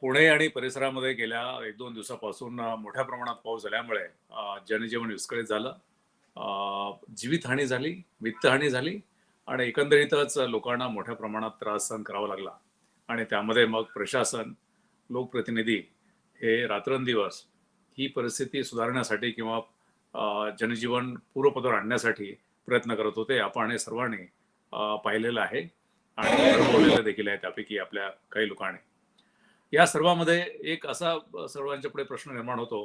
पुणे आणि परिसरामध्ये गेल्या 1-2 दिवसापासून मोठ्या प्रमाणात पाऊस झाल्यामुळे जनजीवन विस्कळीत झालं. जीवितहानी झाली, वित्तहानी झाली आणि एकंदरीतच लोकांना मोठ्या प्रमाणात त्रास सहन करावा लागला. आणि त्यामध्ये मग प्रशासन, लोकप्रतिनिधी हे रात्रंदिवस ही परिस्थिती सुधारण्यासाठी किंवा जनजीवन पूर्वपदावर आणण्यासाठी प्रयत्न करत होते. आपण हे सर्वांनी पाहिलेलं आहे आणि अनुभवलेलं देखील आहे त्यापैकी आपल्या काही लोकांनी. या सर्वामध्ये एक असा सर्वांच्या पुढे प्रश्न निर्माण होतो,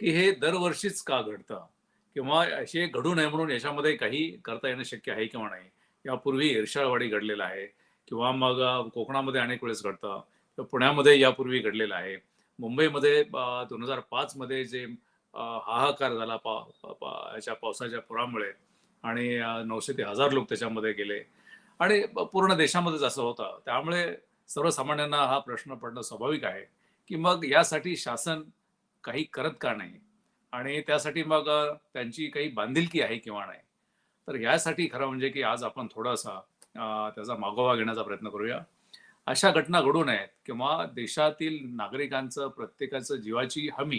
की हे दरवर्षीच का घडतं? किंवा असे घडू नये म्हणून याच्यामध्ये काही करता येणं शक्य आहे किंवा नाही? यापूर्वी इर्षाळवाडी घडलेलं आहे किंवा मग कोकणामध्ये अनेक वेळेस घडतं. किंवा पुण्यामध्ये यापूर्वी घडलेलं आहे. मुंबईमध्ये अ, 2005 मध्ये जे हाहाकार झाला पा याच्या पावसाच्या पुरामुळे आणि नऊशे ते हजार लोक त्याच्यामध्ये गेले आणि पूर्ण देशामध्येच असं होतं. त्यामुळे सर्वसामान्यांना हा प्रश्न पडणं स्वाभाविक आहे, की मग यासाठी शासन काही करत का नाही? आणि त्यासाठी मग त्यांची काही बांधिलकी आहे किंवा नाही? तर यासाठी खरं म्हणजे की आज आपण थोडासा त्याचा मागोवा घेण्याचा प्रयत्न करूया. अशा घटना घडू नयेत किंवा देशातील नागरिकांचं प्रत्येकाचं जीवाची हमी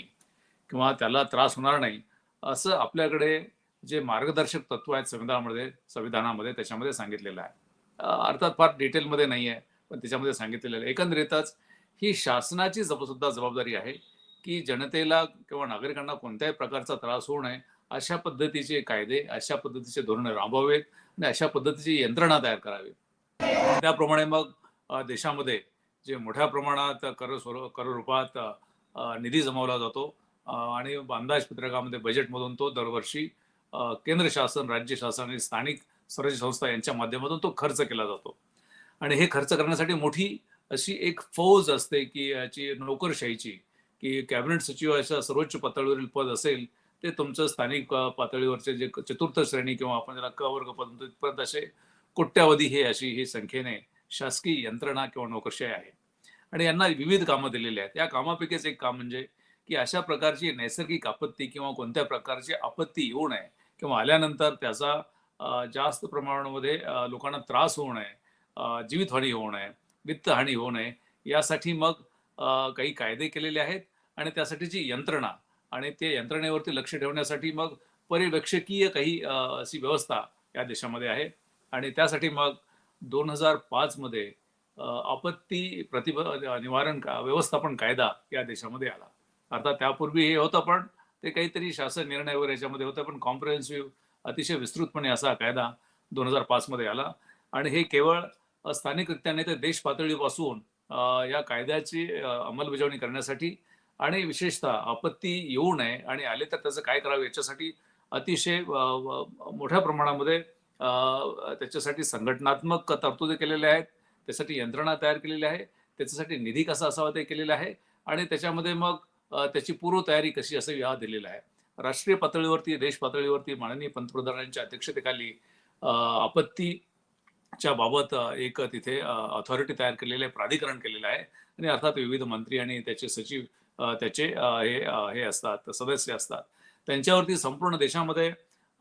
किंवा त्याला त्रास होणार नाही, असं आपल्याकडे जे मार्गदर्शक तत्व आहेत संविधानामध्ये संविधानामध्ये त्याच्यामध्ये सांगितलेलं आहे. अर्थात फार डिटेलमध्ये नाहीये, पण त्याच्यामध्ये सांगितलेलं आहे. एकंदरीतच ही शासनाची सुद्धा जबाबदारी आहे, की जनतेला किंवा नागरिकांना कोणत्याही प्रकारचा त्रास होऊ नये, अशा पद्धतीचे कायदे, अशा पद्धतीचे धोरणे राबवावेत आणि अशा पद्धतीची यंत्रणा तयार करावी. त्याप्रमाणे मग देशामध्ये जे मोठ्या प्रमाणात कर स्वरूप कर रूपात निधी जमवला जातो आणि अंदाजपत्रकामध्ये बजेटमधून तो दरवर्षी केंद्र शासन, राज्य शासन आणि स्थानिक स्वराज्य संस्था यांच्या माध्यमातून तो खर्च केला जातो. आणि हे खर्च करण्यासाठी मोठी अशी एक फौज असते, की याची नोकरशाहीची, की कॅबिनेट सचिव अशा सर्वोच्च पातळीवरील पद असेल, ते तुमचं स्थानिक पातळीवरचे जे चतुर्थ श्रेणी किंवा आपण ज्याला क वर्ग पद तिथपर्यंत असे कोट्यावधी हे अशी ही संख्येने शासकीय यंत्रणा किंवा नोकरशाही आहे. आणि यांना विविध कामं दिलेली आहेत. या कामापैकीच एक काम म्हणजे, की अशा प्रकारची नैसर्गिक आपत्ती किंवा कोणत्या प्रकारची आपत्ती येऊ नये किंवा आल्यानंतर त्याचा जास्त प्रमाणामध्ये लोकांना त्रास होऊ नये, जीवितहानी होऊ नये, वित्तहानी होऊ नये, यासाठी मग काही कायदे केलेले आहेत आणि त्यासाठीची यंत्रणा आणि ते यंत्रणेवरती लक्ष ठेवण्यासाठी मग पर्यवेक्षकीय काही अशी व्यवस्था या देशामध्ये आहे आणि त्यासाठी मग दोन हजार पाचमध्ये आपत्ती प्रतिब निवारण का व्यवस्थापन कायदा या देशामध्ये आला. अर्थात त्यापूर्वी हे होतं, पण ते काहीतरी शासन निर्णय वगैरे याच्यामध्ये होतं, पण कॉम्प्रिहेन्सिव्ह अतिशय विस्तृतपणे असा कायदा दोन हजार पाचमध्ये आला आणि हे केवळ स्थानिकरित्या नाही तर देश पातळीपासून या कायद्याची अंमलबजावणी करण्यासाठी आणि विशेषतः आपत्ती येऊ नये आणि आले तर त्याचं काय करावं याच्यासाठी अतिशय मोठ्या प्रमाणामध्ये त्याच्यासाठी संघटनात्मक तरतुदी केलेल्या आहेत. त्यासाठी यंत्रणा तयार केलेली आहे. त्याच्यासाठी निधी कसा असावा ते केलेला आहे आणि त्याच्यामध्ये मग त्याची पूर्वतयारी कशी असावी हा दिलेला आहे. राष्ट्रीय पातळीवरती, देश पातळीवरती माननीय पंतप्रधानांच्या अध्यक्षतेखाली आपत्ती च्या बाबत एक तिथे ऑथॉरिटी अथॉरिटी तयार केलेली आहे, प्राधिकरण केलेलं आहे आणि अर्थात विविध मंत्री आणि त्याचे सचिव त्याचे हे हे असतात, सदस्य असतात. त्यांच्यावरती संपूर्ण देशामध्ये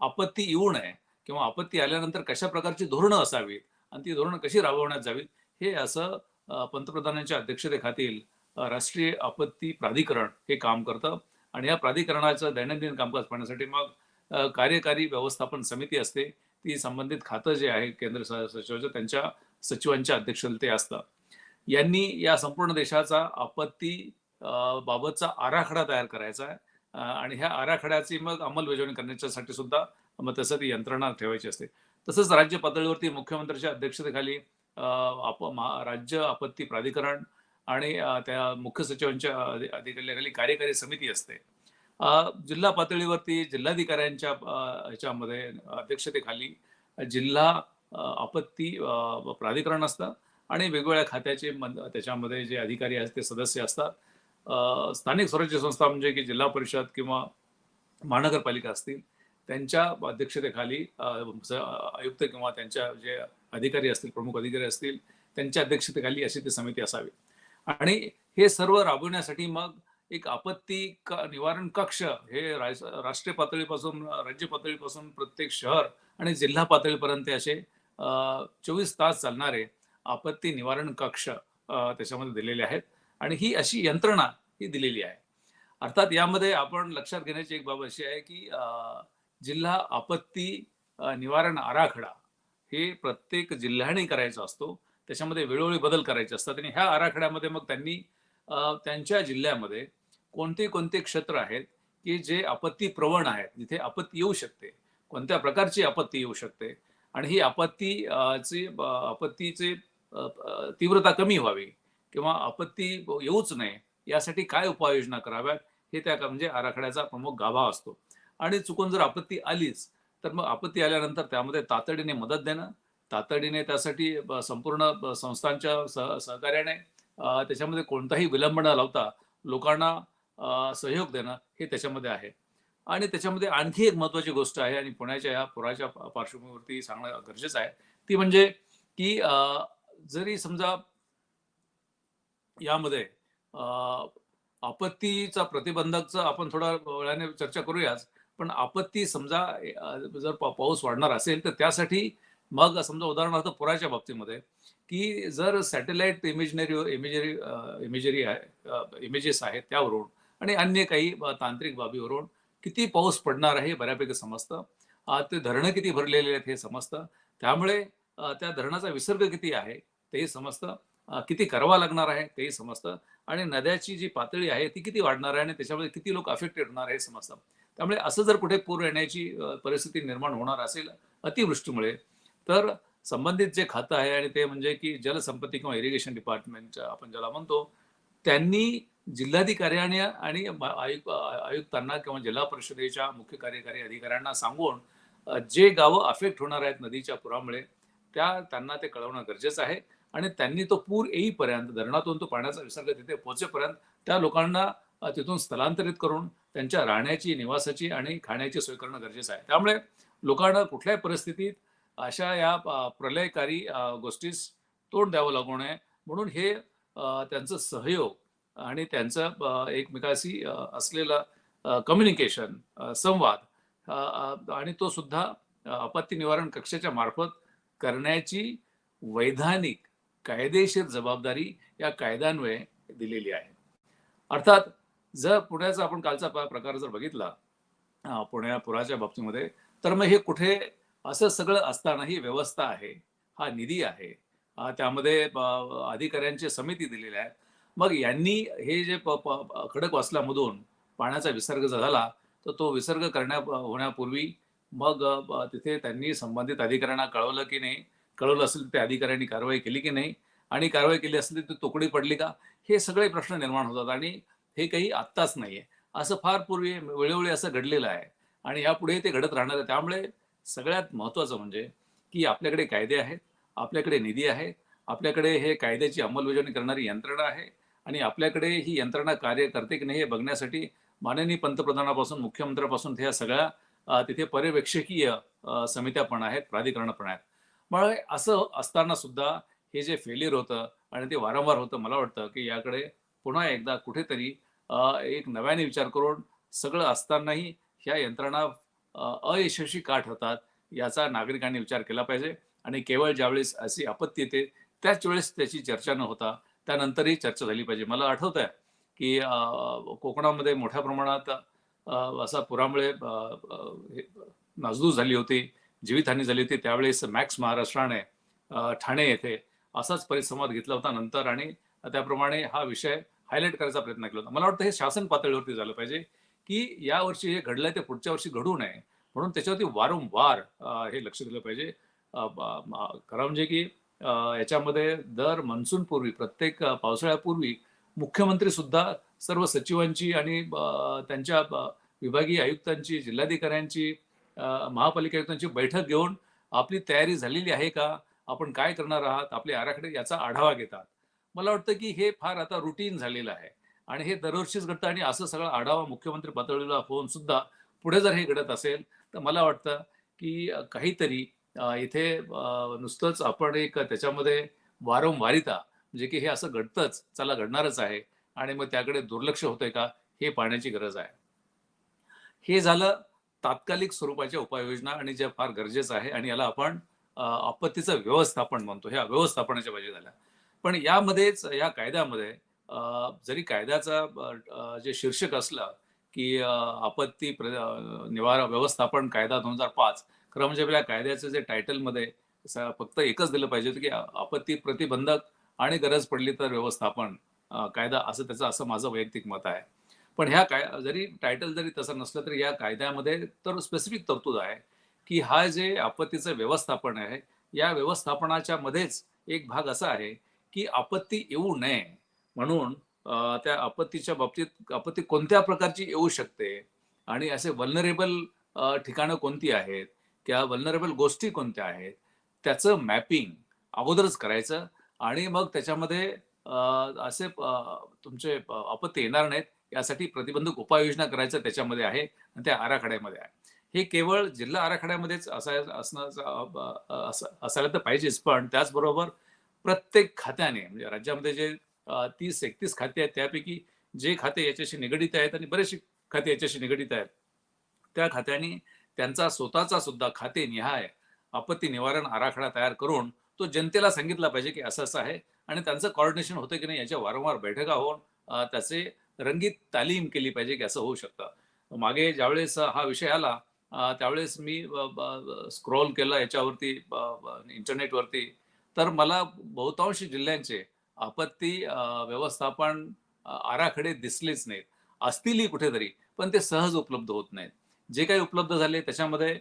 आपत्ती येऊ नये किंवा आपत्ती आल्यानंतर कशा प्रकारची धोरणं असावीत आणि ती धोरणं कशी राबवण्यात जावीत, हे असं पंतप्रधानांच्या अध्यक्षतेखातील राष्ट्रीय आपत्ती प्राधिकरण हे काम करतं आणि या प्राधिकरणाचं दैनंदिन कामकाज पाहण्यासाठी मग कार्यकारी व्यवस्थापन समिती असते. ती संबंधित खातं जे आहे केंद्र सचिवाचं त्यांच्या सचिवांच्या अध्यक्षते असतं. यांनी या संपूर्ण देशाचा आपत्ती बाबतचा आराखडा तयार करायचा आहे आणि ह्या आराखड्याची मग अंमलबजावणी करण्याच्यासाठी सुद्धा मग तसं ती यंत्रणा ठेवायची असते. तसंच राज्य पातळीवरती मुख्यमंत्र्यांच्या अध्यक्षतेखाली आप महा राज्य आपत्ती प्राधिकरण आणि त्या मुख्य सचिवांच्या अधिकाऱ्याखाली कार्यकारी समिती असते. जिल्हा पातळीवरती जिल्हाधिकाऱ्यांच्या ह्याच्यामध्ये अध्यक्षतेखाली जिल्हा आपत्ती प्राधिकरण असतं आणि वेगवेगळ्या खात्याचे त्याच्यामध्ये जे अधिकारी आहेत ते सदस्य असतात. स्थानिक स्वराज्य संस्था म्हणजे की जिल्हा परिषद किंवा महानगरपालिका असतील, त्यांच्या अध्यक्षतेखाली स आयुक्त किंवा त्यांच्या जे अधिकारी असतील, प्रमुख अधिकारी असतील, त्यांच्या अध्यक्षतेखाली अशी ती समिती असावी. आणि हे सर्व राबवण्यासाठी मग एक आपत्ती निवारण कक्ष हे राष्ट्रीय पातळीपासून, राज्य पातळीपासून प्रत्येक शहर आणि जिल्हा पातळीपर्यंत असे चोवीस तास चालणारे आपत्ती निवारण कक्ष त्याच्यामध्ये दिलेले आहेत. आणि ही अशी यंत्रणा ही दिलेली आहे. अर्थात यामध्ये आपण लक्षात घेण्याची एक बाब अशी आहे की अं, जिल्हा आपत्ती निवारण आराखडा हे प्रत्येक जिल्ह्याने करायचा असतो. त्याच्यामध्ये वेळोवेळी बदल करायचे असतात आणि ह्या आराखड्यामध्ये मग त्यांनी त्यांच्या जिल्ह्यामध्ये कोणते कोणते क्षेत्र आहेत की जे आपत्ती प्रवण आहेत जिथे आपत्ती येऊ शकते कोणत्या प्रकारची आपत्ती येऊ शकते आणि ही आपत्ती ची आपत्तीचे तीव्रता कमी व्हावी किंवा आपत्ती येऊच नये यासाठी काय उपाययोजना कराव्यात हे त्या म्हणजे आराखड्याचा प्रमुख गाभा असतो. आणि चुकून जर आपत्ती आलीच तर मग आपत्ती आल्यानंतर त्यामध्ये तातडीने मदत देणं तातडीने त्यासाठी संपूर्ण संस्थांच्या सह सहकार्याने त्याच्यामध्ये कोणताही विलंब न लावता लोकांना सहयोग देणं हे त्याच्यामध्ये आहे. आणि त्याच्यामध्ये आणखी एक महत्वाची गोष्ट आहे आणि पुण्याच्या या पुराच्या पार्श्वभूमीवरती सांगणं गरजेचं आहे. ती म्हणजे की जरी समजा यामध्ये आपत्तीचा प्रतिबंधकचं आपण थोड्या वेळाने चर्चा करूयाच पण आपत्ती समजा जर पाऊस वाढणार असेल तर त्यासाठी मग समजा उदाहरणार्थ पुराच्या बाबतीमध्ये की जर सॅटेलाइट इमेजनरी इमेजरी इमेजरी आहे इमेजेस आहेत त्यावरून आणि अन्य काही तांत्रिक बाबीवरून किती पाऊस पडणार आहे बऱ्यापैकी समजतं. ते धरणं किती भरलेले आहेत हे समजतं. त्यामुळे त्या धरणाचा विसर्ग किती आहे तेही समजतं. किती करावा लागणार आहे तेही समजतं. आणि नद्याची जी पातळी आहे ती किती वाढणार आहे आणि त्याच्यामध्ये किती लोक अफेक्टेड होणार आहे हे समजतं. त्यामुळे असं जर कुठे पूर येण्याची परिस्थिती निर्माण होणार असेल अतिवृष्टीमुळे तर संबंधित जे खातं आहे आणि ते म्हणजे की जलसंपत्ती किंवा इरिगेशन डिपार्टमेंट आपण ज्याला म्हणतो त्यांनी जिल्हाधिकाऱ्यांनी आणि आयुक्त आयुक्तांना किंवा जिल्हा परिषदेच्या मुख्य कार्यकारी अधिकाऱ्यांना सांगून जे गावं अफेक्ट होणार आहेत नदीच्या पुरामुळे त्या त्यांना ते कळवणं गरजेचं आहे. आणि त्यांनी तो पूर येईपर्यंत धरणातून तो पाण्याचा विसर्ग तिथे पोहोचेपर्यंत त्या लोकांना तिथून स्थलांतरित करून त्यांच्या राहण्याची निवासाची आणि खाण्याची सोय करणं गरजेचं आहे. त्यामुळे लोकांना कुठल्याही परिस्थितीत अशा या प्रलयकारी गोष्टीस तोंड द्यावं लागू नये. म्हणून हे त्यांचं सहयोग आणि त्यांचं एकमेकाशी असलेलं कम्युनिकेशन संवाद आणि तो सुद्धा आपत्ती निवारण कक्षाच्या मार्फत करण्याची वैधानिक कायदेशीर जबाबदारी या कायद्यान्वये दिलेली आहे. अर्थात जर पुण्याचा आपण कालचा प्रकार जर बघितला पुण्या पुराच्या बाबतीमध्ये तर मग हे कुठे असं सगळं असतानाही व्यवस्था आहे हा निधी आहे. त्यामध्ये अधिकाऱ्यांची समिती दिलेली आहे मग यांनी हे जे प- प- खडकवासल्यामधून पाण्याचा विसर्ग झाला तर तो विसर्ग करण्या होण्यापूर्वी मग तिथे त्यांनी संबंधित अधिकाऱ्यांना कळवलं की नाही कळवलं असेल तर त्या अधिकाऱ्यांनी कारवाई केली की नाही आणि कारवाई केली असेल तर ती तुकडी पडली का? हे सगळे प्रश्न निर्माण होतात आणि हे काही आत्ताच नाहीये. असं फार पूर्वी वेळोवेळी असं घडलेलं आहे आणि यापुढे ते घडत राहणार आहे. त्यामुळे सगळ्यात महत्त्वाचं म्हणजे की आपल्याकडे कायदे आहेत आपल्याकडे निधी आहे आपल्याकडे हे कायद्याची अंमलबजावणी करणारी यंत्रणा आहे आणि आपल्याकडे ही यंत्रणा कार्य करते की नाही हे बघण्यासाठी माननीय पंतप्रधानापासून मुख्यमंत्र्यापासून ह्या सगळ्या तिथे पर्यवेक्षकीय समित्या पण आहेत प्राधिकरण पण आहेत. मग असं असताना सुद्धा हे जे फेलियर होतं आणि ते वारंवार होतं मला वाटतं की याकडे पुन्हा एकदा कुठेतरी एक नव्याने विचार करून सगळं असतानाही ह्या यंत्रणा अयशस्वी का ठरतात याचा नागरिकांनी विचार केला पाहिजे. आणि केवळ ज्यावेळेस अशी आपत्ती येते त्याच वेळेस त्याची चर्चा न होता त्यानंतरही चर्चा झाली पाहिजे. मला आठवत आहे की कोकणामध्ये मोठ्या प्रमाणात असा पुरामुळे हे नासधूस झाली होती जीवितहानी झाली होती. त्यावेळेस मॅक्स महाराष्ट्राने ठाणे येथे असाच परिसंवाद घेतला होता नंतर आणि त्याप्रमाणे हा विषय हायलाईट करायचा प्रयत्न केला होता. मला वाटतं हे शासन पातळीवरती झालं पाहिजे की या वर्षी हे घडलंय ते पुढच्या वर्षी घडू नये. म्हणून त्याच्यावरती वारंवार हे लक्ष दिलं पाहिजे. खरं म्हणजे की याच्यामध्ये दर मान्सूनपूर्वी प्रत्येक पावसाळ्यापूर्वी मुख्यमंत्री सुद्धा सर्व सचिवांची आणि त्यांच्या विभागीय आयुक्तांची जिल्हाधिकाऱ्यांची महापालिका आयुक्तांची बैठक घेऊन आपली तयारी झालेली आहे का? आपण काय करणार आहात? आपले आराखडे याचा आढावा घेतात. मला वाटतं की हे फार आता रुटीन झालेलं आहे. आणि हे दरवर्षीच घडतं आणि असं सगळं आढावा मुख्यमंत्री पातळीला होऊन सुद्धा पुढे जर हे घडत असेल तर मला वाटतं की काहीतरी इथे नुसतंच आपण एक त्याच्यामध्ये वारंवारिता म्हणजे की हे असं घडतंच चला घडणारच आहे आणि मग त्याकडे दुर्लक्ष होतंय का हे पाहण्याची गरज आहे. हे झालं तात्कालिक स्वरूपाच्या उपाययोजना आणि ज्या फार गरजेचं आहे आणि याला आपण आपत्तीचं व्यवस्थापन म्हणतो. ह्या व्यवस्थापनाच्या पाहिजे झाल्या. पण यामध्येच या कायद्यामध्ये जरी कायद्याचा जे शीर्षक असलं की आपत्ती निवारा व्यवस्थापन कायदा 2005 खरं म्हणजे आपल्या कायद्याचं जे टायटलमध्ये फक्त एकच दिलं पाहिजे होतं की आपत्ती प्रतिबंधक आणि गरज पडली तर व्यवस्थापन कायदा असं त्याचं असं माझं वैयक्तिक मत आहे. पण ह्या काय जरी टायटल जरी तसं नसलं तरी या कायद्यामध्ये तर स्पेसिफिक तरतूद आहे, की हा जे आपत्तीचं व्यवस्थापन आहे, या व्यवस्थापनाच्या मध्येच एक भाग असा आहे, की आपत्ती येऊ नये म्हणून त्या आपत्तीच्या बाबतीत आपत्ती कोणत्या प्रकारची येऊ शकते आणि असे वल्नरेबल ठिकाणं कोणती आहेत किंवा वल्नरेबल गोष्टी कोणत्या आहेत, त्याचं मॅपिंग अगोदरच करायचं आणि मग त्याच्यामध्ये असे तुमचे अ, आपत्ती येणार नाहीत यासाठी प्रतिबंधक उपाययोजना करायचं त्याच्यामध्ये आहे आणि त्या आराखड्यामध्ये आहे. हे केवळ जिल्हा आराखड्यामध्येच असाय असणं असायला तर पाहिजेच, पण त्याचबरोबर प्रत्येक खात्याने म्हणजे राज्यामध्ये जे तीस एकतीस खाते आहेत त्यापैकी जे खाते याच्याशी निगडीत आहेत आणि बरेचसे खाते याच्याशी निगडीत आहेत. त्या खात्यांनी त्यांचा स्वतःचा सुद्धा खाते निहाय आपत्ती निवारण आराखडा तयार करून तो जनतेला सांगितला पाहिजे, की असं-असं आहे आणि त्यांचं कॉर्डिनेशन होतं की नाही याच्या वारंवार बैठका होऊन त्याचे रंगीत तालीम केली पाहिजे, की असं होऊ शकतं. मागे ज्यावेळेस हा विषय आला त्यावेळेस मी स्क्रोल केला स्क्रॉल याच्यावरती इंटरनेटवरती तर मला बहुतांश जिल्ह्यांचे आपत्ती व्यवस्थापन आराखडे दिसलेच नाहीत. असतीलही कुठेतरी, पण ते सहज उपलब्ध होत नाहीत. जे काही उपलब्ध झाले त्याच्यामध्ये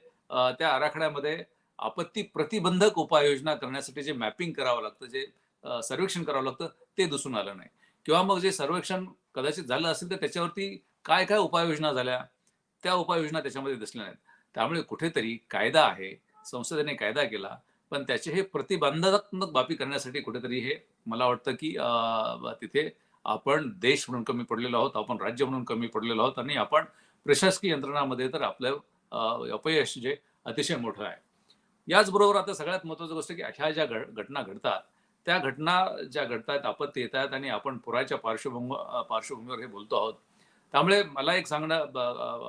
त्या आराखड्यामध्ये आपत्ती प्रतिबंधक उपाययोजना करण्यासाठी जे मॅपिंग करावं लागतं, जे सर्वेक्षण करावं लागतं, ते दिसून आलं नाही किंवा मग जे सर्वेक्षण कदाचित झालं असेल तर त्याच्यावरती काय-काय उपाययोजना झाल्या, त्या उपाययोजना त्याच्यामध्ये दिसल्या नाहीत. त्यामुळे कुठेतरी कायदा आहे, संसदेने कायदा केला, पण त्याचे हे प्रतिबंधात्मक बाबी करण्यासाठी कुठेतरी हे मला वाटतं, की तिथे आपण देश म्हणून कमी पडलेलो आहोत, आपण राज्य म्हणून कमी पडलेलो आहोत आणि आपण प्रशासकीय यंत्रणामध्ये तर आपलं अपयश जे अतिशय मोठं आहे. याचबरोबर आता सगळ्यात महत्त्वाची गोष्ट की अशा ज्या घटना घडतात, त्या घटना ज्या घडतायत, आपत्ती येतायत आणि आपण पुराच्या पार्श्वभूमी पार्श्वभूमीवर हे बोलतो आहोत. त्यामुळे मला एक सांगणं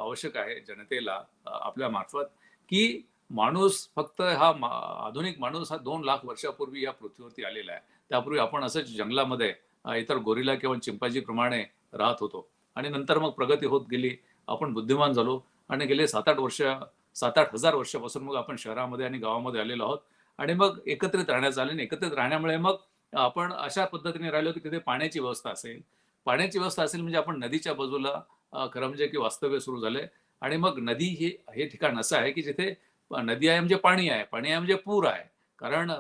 आवश्यक आहे जनतेला आपल्या मार्फत, की माणूस फक्त हा मा आधुनिक माणूस हा दोन लाख वर्षापूर्वी या पृथ्वीवरती आलेला आहे. त्यापूर्वी आपण असंच जंगलामध्ये इतर गोरिला किंवा चिंपाजीप्रमाणे राहत होतो आणि नंतर मग प्रगती होत गेली. आपण बुद्धिमान झालो आणि गेले 7-8 वर्ष 7-8 हजार वर्षापासून मग आपण शहरामध्ये आणि गावामध्ये आलेलो आहोत आणि मग एकत्रित राहण्याचं आले आणि एकत्रित राहण्यामुळे मग आपण अशा पद्धतीने राहिलो, की तिथे पाण्याची व्यवस्था असेल. पाण्याची व्यवस्था असेल म्हणजे आपण नदीच्या बाजूला खरं म्हणजे की वास्तव्य सुरू झालंय आणि मग नदी हे हे ठिकाण असं आहे, की जिथे नदी आहे म्हणजे पाणी आहे, पाणी आहे म्हणजे पूर आहे. कारण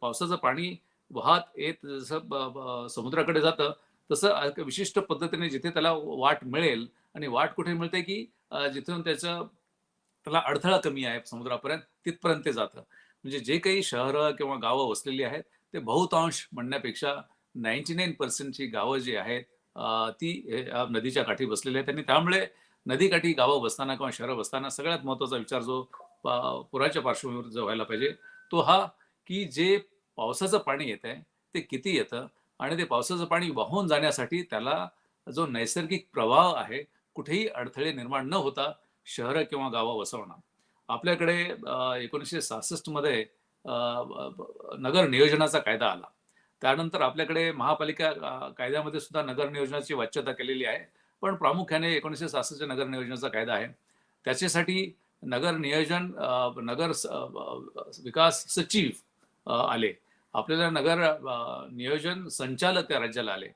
पावसाचं पाणी वाहत येत जसं समुद्राकडे जातं, तसं विशिष्ट पद्धतीने जिथे त्याला वाट मिळेल आणि वाट कुठे मिळते, की जिथून त्याचं त्याला अडथळा कमी आहे समुद्रापर्यंत, तिथपर्यंत ते जातं. म्हणजे जे काही शहरं किंवा गावं वसलेली आहेत, ते बहुतांश म्हणण्यापेक्षा नाईन्टी नाईन पर्सेंटची गावं जी आहेत ती नदीच्या काठी बसलेली आहेत आणि त्यामुळे नदीकाठी गावं बसताना किंवा शहरं बसताना सगळ्यात महत्त्वाचा विचार जो पुराच्या पार्श्वभूमीवर जो व्हायला पाहिजे, तो हा, की जे पावसाचं पाणी येतंय, ते किती येतं आणि ते पावसाचं पाणी वाहून जाण्यासाठी त्याला जो नैसर्गिक प्रवाह आहे, कुठेही अडथळे निर्माण न होता शहरं किंवा गावं वसवणं. आपल्याकडे एकोणीसशे 1966 मध्ये नगर नियोजनाचा कायदा आला. त्यानंतर आपल्याकडे महापालिका कायद्यामध्ये सुद्धा नगर नियोजनाची वाच्यता केलेली आहे. पण प्रामुख्याने 1966 च्या नगर नियोजनाचा कायदा आहे. त्याच्यासाठी नगर नियोजन नगर विकास सचिव आले. आपल्याला नगर नियोजन संचालक त्या राज्याला आले.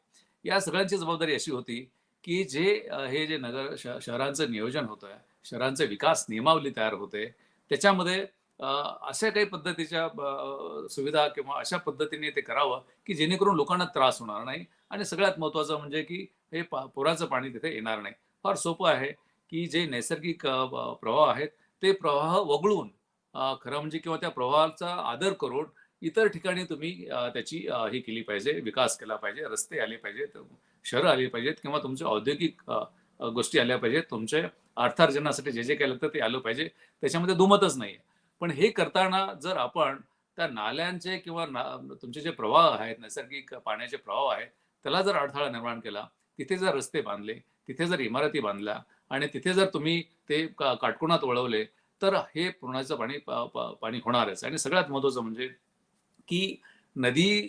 या सगळ्यांची जबाबदारी अशी होती, की जे हे जे नगर शहरांचं नियोजन होतंय, शहरांचे विकास नियमावली तयार होते, त्याच्यामध्ये अशा काही पद्धतीच्या सुविधा किंवा अशा पद्धतीने ते करावं, की जेणेकरून लोकांना त्रास होणार नाही आणि सगळ्यात महत्त्वाचं म्हणजे, की हे पा पुराचं पाणी तिथे येणार नाही. फार सोपं आहे, की जे नैसर्गिक प्रवाह आहेत, ते प्रवाह वगळून खरं म्हणजे किंवा त्या प्रवाहाचा आदर करून इतर ठिकाणी तुम्ही त्याची हे केली पाहिजे, विकास केला पाहिजे, रस्ते आले पाहिजेत, शहरं आली पाहिजेत किंवा तुमच्या औद्योगिक गोष्टी आल्या पाहिजेत. तुमच्या अर्थार्जनासाठी जे, जे केलं लागतं ते आलं पाहिजे. त्याच्यामध्ये दुमतच नाहीये. पण हे करताना जर आपण त्या नाल्यांचे किंवा ना तुमचे जे प्रवाह आहेत, नैसर्गिक पाण्याचे प्रवाह आहेत, त्याला जर अडथळा निर्माण केला, तिथे जर रस्ते बांधले, तिथे जर इमारती बांधल्या आणि तिथे जर तुम्ही ते काटकोणात वळवले, तर हे पुरणाचं पाणी पाणी होणारच आणि सगळ्यात महत्वाचं म्हणजे, की नदी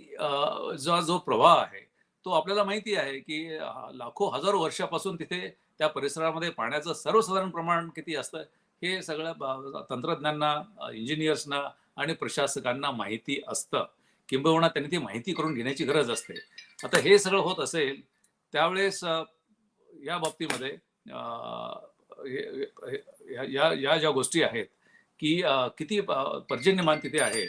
चा जो प्रवाह आहे, तो आपल्याला माहिती आहे की लाखो हजारो वर्षापासून तिथे त्या परिसरामध्ये पाण्याचं सर्वसाधारण प्रमाण किती असतं हे सगळं तंत्रज्ञांना इंजिनियर्सना आणि प्रशासकांना माहिती असतं. किंबहुना त्यांनी ती माहिती करून घेण्याची गरज असते. आता हे सगळं होत असेल त्यावेळेस या बाबतीमध्ये या- या या ज्या गोष्टी आहेत की किती पर्जन्यमान तिथे आहे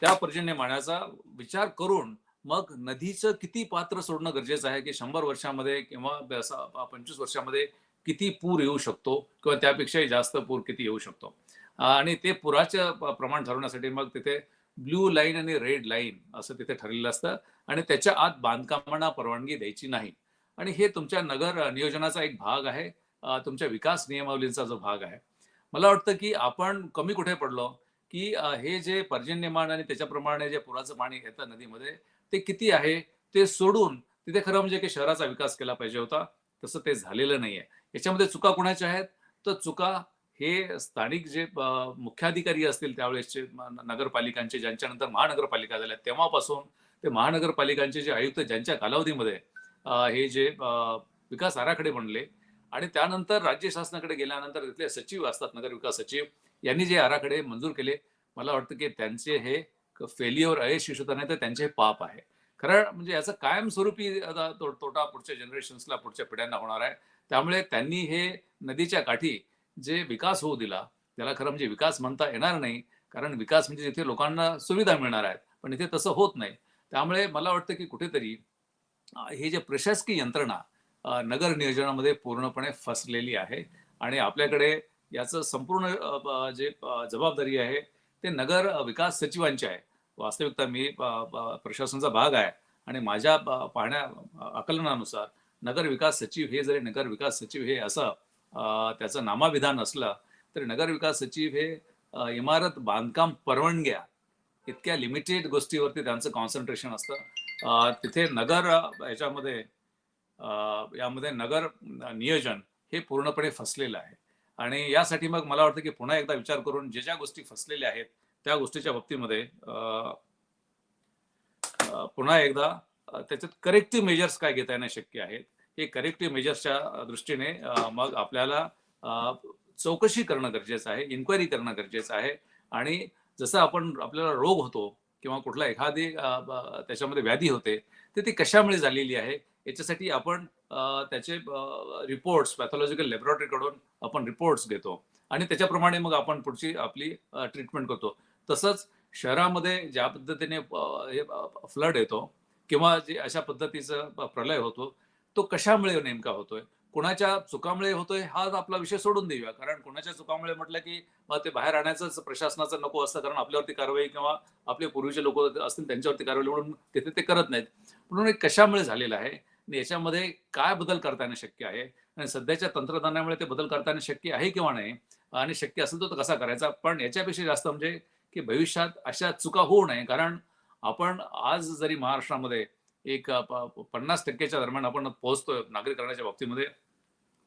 त्या पर्जन्य मानाचा विचार करून मग नदीचं किती पात्र सोडणं गरजेचं आहे की शंभर वर्षामध्ये किंवा पंचवीस वर्षामध्ये किती पूर येऊ शकतो किंवा त्यापेक्षाही जास्त पूर किती येऊ शकतो? आणि ते पुराचं प्रमाण ठरवण्यासाठी मग तिथे ब्ल्यू लाईन आणि रेड लाईन असं तिथे ठरलेलं असतं आणि त्याच्या आत बांधकामांना परवानगी द्यायची नाही. आणि हे तुमच्या नगर नियोजनाचा एक भाग आहे. तुमच्या विकास नियमावलींचा जो भाग आहे. मला वाटतं की आपण कमी कुठे पडलो? की हे जे पर्जन्यमान आणि त्याच्याप्रमाणे जे पुराचं पाणी येतं नदीमध्ये ते किती आहे? ते सोडून तिथे खरं म्हणजे की शहराचा विकास केला पाहिजे होता. तसं ते झालेलं नाहीये. याच्यामध्ये चुका कोणाच्या आहेत? तर चुका हे स्थानिक जे मुख्याधिकारी असतील त्यावेळेसचे नगरपालिकांचे ज्यांच्यानंतर महानगरपालिका झाल्या तेव्हापासून ते महानगरपालिकांचे जे आयुक्त ज्यांच्या कालावधीमध्ये हे जे विकास आराखडे बनले आणि त्यानंतर राज्य शासनाकडे गेल्यानंतर तिथले सचिव असतात नगर विकास सचिव यांनी जे आराखडे मंजूर केले मला वाटतं की त्यांचे हे फेल्युअर अयशस्वी होता नाही तर त्यांचे हे पाप आहे. खरं म्हणजे याचा कायमस्वरूपी आता तो- तोटा पुढच्या जनरेशन्सला पुढच्या पिढ्यांना होणार आहे. त्यामुळे त्यांनी हे नदीच्या काठी जे विकास होऊ दिला त्याला खरं म्हणजे विकास म्हणता येणार नाही. कारण विकास म्हणजे जिथे लोकांना सुविधा मिळणार आहेत पण इथे तसं होत नाही. त्यामुळे मला वाटतं की कुठेतरी हे जे प्रशासकीय यंत्रणा नगर नियोजनामध्ये पूर्णपणे फसलेली आहे. आणि आपल्याकडे याचं संपूर्ण जे जबाबदारी आहे ते नगर विकास सचिवांची आहे. वास्तविकता मी प्रशासनाचा भाग आहे आणि माझ्या पाहण्या आकलनानुसार नगर विकास सचिव हे जरी नगर विकास सचिव हे असं त्याचं नामाविधान असलं तरी नगर विकास सचिव हे इमारत बांधकाम परवानग्या इतक्या लिमिटेड गोष्टीवरती त्यांचं कॉन्सन्ट्रेशन असतं. तिथे नगर याच्यामध्ये यामध्ये नगर नियोजन हे पूर्णपणे फसलेलं आहे. आणि यासाठी मग मला वाटतं की पुन्हा एकदा विचार करून जे ज्या गोष्टी फसलेल्या आहेत त्या गोष्टीच्या बाबतीमध्ये पुन्हा एकदा त्याच्यात करेक्टिव्ह मेजर्स काय घेता येणं शक्य आहेत? हे करेक्टिव्ह मेजर्सच्या दृष्टीने मग आपल्याला चौकशी करणं गरजेचं आहे इन्क्वायरी करणं गरजेचं आहे. आणि जसं आपण आपल्याला रोग होतो किंवा कुठला एखादी त्याच्यामध्ये व्याधी होते तर ती कशामुळे झालेली आहे? याच्यासाठी आपण त्याचे रिपोर्ट्स पॅथॉलॉजिकल लॅबोरेटरीकडून आपण रिपोर्ट्स घेतो. आणि त्याच्याप्रमाणे मग आपण पुढची आपली ट्रीटमेंट करतो. तसंच शहरामध्ये ज्या पद्धतीने फ्लड येतो किंवा जे अशा पद्धतीचा प्रलय होतो तो कशामुळे नेमका होतोय? कोणाच्या चुकामुळे होतोय? हा आपला विषय सोडून देऊया. कारण कोणाच्या चुकामुळे म्हटलं की मग ते बाहेर आणायचंच प्रशासनाचं नको असतं कारण आपल्यावरती कारवाई किंवा आपले पूर्वीचे लोक असतील त्यांच्यावरती कारवाई म्हणून तिथे ते करत नाहीत. म्हणून कशामुळे झालेलं आहे? आणि याच्यामध्ये काय बदल करता येणं शक्य आहे? आणि सध्याच्या तंत्रज्ञानामुळे ते बदल करता येणं शक्य आहे किंवा नाही? आणि शक्य असेल तर कसा करायचा? पण याच्यापेक्षा जास्त म्हणजे की भविष्यात अशा चुका होऊ नये. कारण आपण आज जरी महाराष्ट्रामध्ये एक पन्नास टक्क्याच्या दरम्यान आपण पोहोचतोय नागरीकरणाच्या बाबतीमध्ये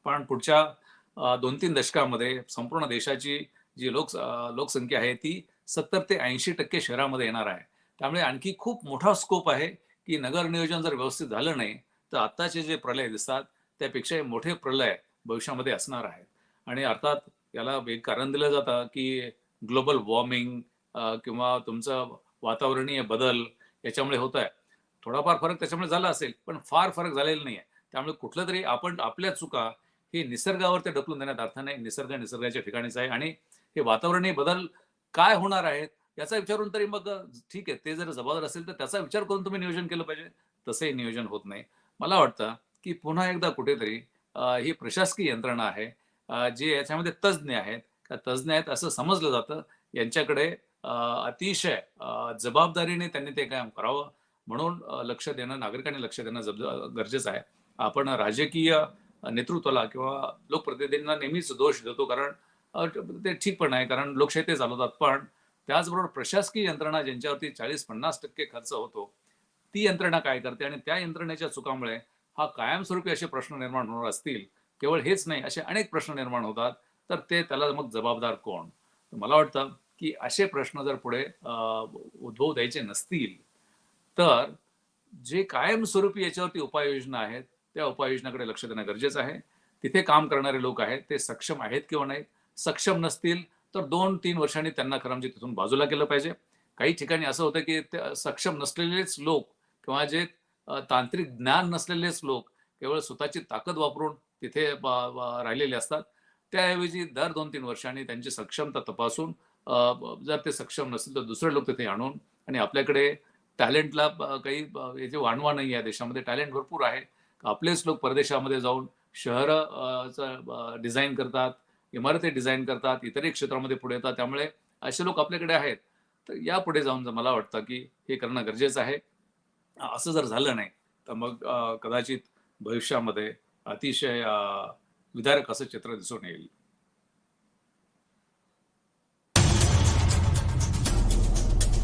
पण पुढच्या दोन तीन दशकामध्ये संपूर्ण देशाची जी लोक लोकसंख्या आहे ती सत्तर ते ऐंशी टक्के शहरामध्ये येणार आहे. त्यामुळे आणखी खूप मोठा स्कोप आहे की नगर नियोजन जर व्यवस्थित झालं नाही तर आत्ताचे जे प्रलय दिसतात त्यापेक्षाही मोठे प्रलय भविष्यामध्ये असणार आहेत. आणि अर्थात याला एक कारण दिलं जातं की ग्लोबल वॉर्मिंग किंवा तुमचं वातावरणीय बदल याच्यामुळे होत आहे. थोडाफार फरक त्याच्यामुळे झाला असेल पण फार फरक झालेला नाही आहे त्यामुळे कुठलं तरी आपण आपल्या चुका ही निसर्गावर ते ढकलून देण्यात अर्थ नाही. निसर्ग निसर्गाच्या ठिकाणीच आहे. आणि हे वातावरणीय बदल काय होणार आहेत याचा विचारून तरी मग ठीक आहे. ते जर जबाबदार असेल तर त्याचा विचार करून तुम्ही नियोजन केलं पाहिजे. तसंही नियोजन होत नाही. मला वाटतं की पुन्हा एकदा कुठेतरी ही प्रशासकीय यंत्रणा आहे जे याच्यामध्ये तज्ज्ञ आहेत. का तज्ज्ञ आहेत असं समजलं जातं यांच्याकडे अतिशय जबाबदारीने त्यांनी ते काम करावं. म्हणून लक्ष देणं नागरिकांनी लक्ष देणं गरजेचं आहे. आपण राजकीय नेतृत्वाला किंवा लोकप्रतिनिधींना नेहमीच दोष देतो कारण ते ठीक पण आहे कारण लोकशाही ते चालवतात. पण त्याचबरोबर प्रशासकीय यंत्रणा ज्यांच्यावरती चाळीस पन्नास टक्के खर्च होतो ती यंत्रणा काय करते आणि त्या यंत्रणेच्या चुकामुळे हा कायमस्वरूपी असे प्रश्न निर्माण होणार असतील केवळ हेच नाही असे अनेक प्रश्न निर्माण होतात तर ते त्याला मग जबाबदार कोण? मला वाटतं की असे प्रश्न जर पुढे अ, उद्भवू द्यायचे नसतील तर जे कायमस्वरूपी याच्यावरती उपाययोजना आहेत त्या उपाययोजनाकडे लक्ष देणं गरजेचं आहे. तिथे काम करणारे लोक आहेत ते सक्षम आहेत किंवा नाहीत. सक्षम नसतील तर दोन तीन वर्षांनी त्यांना खरं म्हणजे तिथून बाजूला केलं पाहिजे. काही ठिकाणी असं होतं की ते सक्षम नसलेलेच लोक किंवा जे तांत्रिक ज्ञान नसलेलेच लोक केवळ स्वतःची ताकद वापरून तिथे राहिलेले असतात. त्याऐवजी दर दोन तीन वर्षांनी त्यांची सक्षमता तपासून जर ते सक्षम नसेल तर दुसरे लोक तिथे आणून आणि आपल्याकडे टॅलेंटला काही ब- याची वाणवा नाही आहे देशामध्ये टॅलेंट भरपूर आहे. आपलेच लोक परदेशामध्ये जाऊन शहरं डिझाईन करतात इमारती डिझाईन करतात इतरही क्षेत्रामध्ये पुढे येतात. त्यामुळे असे लोक आपल्याकडे आहेत. तर यापुढे जाऊन जर मला वाटतं की हे करणं गरजेचं आहे. असं जर झालं नाही तर मग कदाचित भविष्यामध्ये अतिशय अ, विदारक असं चित्र दिसून येईल.